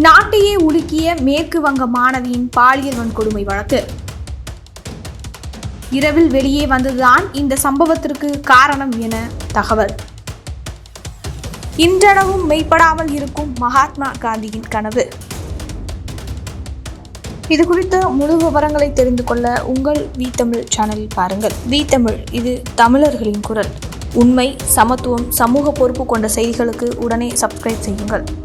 நாட்டையே உலுக்கிய மேற்கு வங்க மாணவியின் பாலியல் வன்கொடுமை வழக்கு. இரவில் வெளியே வந்ததுதான் இந்த சம்பவத்திற்கு காரணம் என தகவல். இன்றளவும் மெய்ப்படாமல் இருக்கும் மகாத்மா காந்தியின் கனவு. இது குறித்த முழு விவரங்களை தெரிந்து கொள்ள உங்கள் வி தமிழ் சேனலில் பாருங்கள். வி தமிழ் இது தமிழர்களின் குரல். உண்மை சமத்துவம் சமூக பொறுப்பு கொண்ட செய்திகளுக்கு உடனே சப்ஸ்கிரைப் செய்யுங்கள்.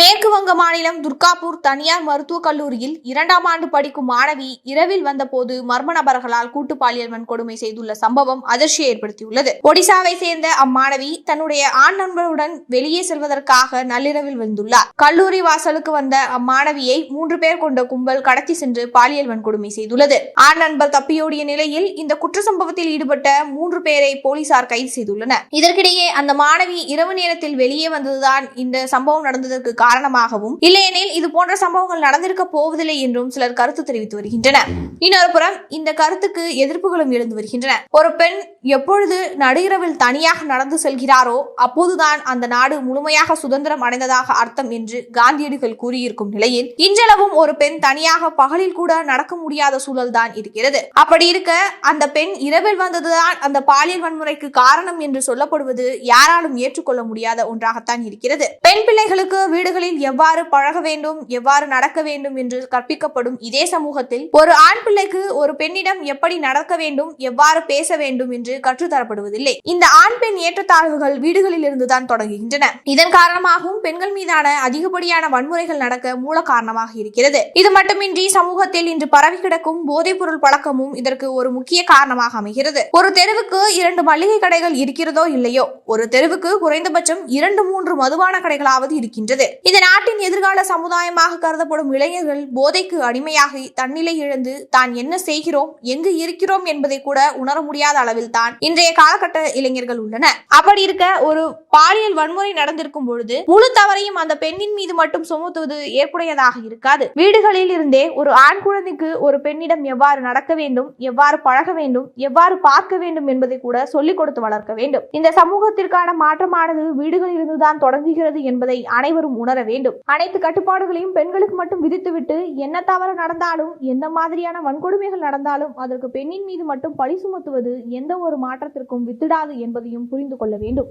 மேற்கு வங்க மாநிலம் துர்காப்பூர் தனியார் மருத்துவக் கல்லூரியில் இரண்டாம் ஆண்டு படிக்கும் மாணவி இரவில் வந்தபோது மர்ம நபர்களால் கூட்டு பாலியல் வன்கொடுமை செய்துள்ள சம்பவம் அதிர்ச்சியை ஏற்படுத்தியுள்ளது. ஒடிசாவை சேர்ந்த அம்மாணவி தன்னுடைய ஆண் நண்பருடன் வெளியே செல்வதற்காக நள்ளிரவில் வந்துள்ளார் கல்லூரி வாசலுக்கு வந்த அம்மாணவியை மூன்று பேர் கொண்ட கும்பல் கடத்தி சென்று பாலியல் வன்கொடுமை செய்துள்ளது. ஆண் நண்பர் தப்பியோடிய நிலையில் இந்த குற்ற சம்பவத்தில் ஈடுபட்ட மூன்று பேரை போலீசார் கைது செய்துள்ளனர். இதற்கிடையே அந்த மாணவி இரவு நேரத்தில் வெளியே வந்ததுதான் இந்த சம்பவம் நடந்ததற்கு காரணமாகவும் இல்லையெனில் இது போன்ற சம்பவங்கள் நடந்திருக்க போவதில்லை என்றும் சிலர் கருத்து தெரிவித்து வருகின்றனர். இன்னொரு புறம் இந்த கருத்துக்கு எதிர்ப்புகளும் எழுந்து வருகின்றன. ஒரு பெண் எப்பொழுது நடுஇரவில் தனியாக நடந்து செல்கிறாரோ அப்போதுதான் அந்த நாடு முழுமையாக சுதந்திரம் அடைந்ததாக அர்த்தம் என்று காந்தியடிகள் கூறியிருக்கும் நிலையில் இன்றளவும் ஒரு பெண் தனியாக பகலில் கூட நடக்க முடியாத சூழல் தான் இருக்கிறது. அப்படி இருக்க அந்த பெண் இரவில் வந்ததுதான் அந்த பாலியல் வன்முறைக்கு காரணம் என்று சொல்லப்படுவது யாராலும் ஏற்றுக்கொள்ள முடியாத ஒன்றாகத்தான் இருக்கிறது. பெண் பிள்ளைகளுக்கு வீடுகளில் எவ்வாறு பழக வேண்டும் எவ்வாறு நடக்க வேண்டும் என்று கற்பிக்கப்படும் இதே சமூகத்தில் ஒரு ஆண் பிள்ளைக்கு ஒரு பெண்ணிடம் எப்படி நடக்க வேண்டும் எவ்வாறு பேச வேண்டும் என்று கற்றுத்தரப்படுவதில்லை. இந்த ஆண் பெண் ஏற்றத்தாழ்வுகள் வீடுகளில் இருந்துதான் தொடங்குகின்றன. இதன் காரணமாகவும் பெண்கள் மீதான அதிகப்படியான வன்முறைகள் நடக்க மூல காரணமாக இருக்கிறது. இது மட்டுமின்றி சமூகத்தில் இன்று பரவி கிடக்கும் போதைப் பொருள் பழக்கமும் இதற்கு ஒரு முக்கிய காரணமாக அமைகிறது. ஒரு தெருவுக்கு இரண்டு மளிகை கடைகள் இருக்கிறதோ இல்லையோ? ஒரு தெருவுக்கு குறைந்தபட்சம் இரண்டு மூன்று மதுபான கடைகளாவது இருக்கின்றது. இந்த நாட்டின் எதிர்கால சமுதாயமாக கருதப்படும் இளைஞர்கள் போதைக்கு அடிமையாகி தன்னிலை இழந்து தான் என்ன செய்கிறோம் எங்கு இருக்கிறோம் என்பதை கூட உணர முடியாத அளவில் தான் இன்றைய காலகட்ட இளைஞர்கள் உள்ளனர். அப்படி இருக்க ஒரு பாலியல் வன்முறை நடந்திருக்கும் பொழுது முழு தவறையும் அந்த பெண்ணின் மீது மட்டும் சுமத்துவது ஏற்புடையதாக இருக்காது. வீடுகளில் இருந்தே ஒரு ஆண் குழந்தைக்கு ஒரு பெண்ணிடம் எவ்வாறு நடக்க வேண்டும் எவ்வாறு பழக வேண்டும் எவ்வாறு பார்க்க வேண்டும் என்பதை கூட சொல்லிக் கொடுத்து வளர்க்க வேண்டும். இந்த சமூகத்திற்கான மாற்றமானது வீடுகளில் இருந்துதான் தொடங்குகிறது என்பதை அனைவரும் உணர் உணர வேண்டும். அனைத்து கட்டுப்பாடுகளையும் பெண்களுக்கு மட்டும் விதித்துவிட்டு என்ன தவறு நடந்தாலும் எந்த மாதிரியான வன்கொடுமைகள் நடந்தாலும் அதற்கு பெண்ணின் மீது மட்டும் பழி சுமத்துவது எந்த ஒரு மாற்றத்திற்கும் வித்திடாது என்பதையும் புரிந்து கொள்ள வேண்டும்.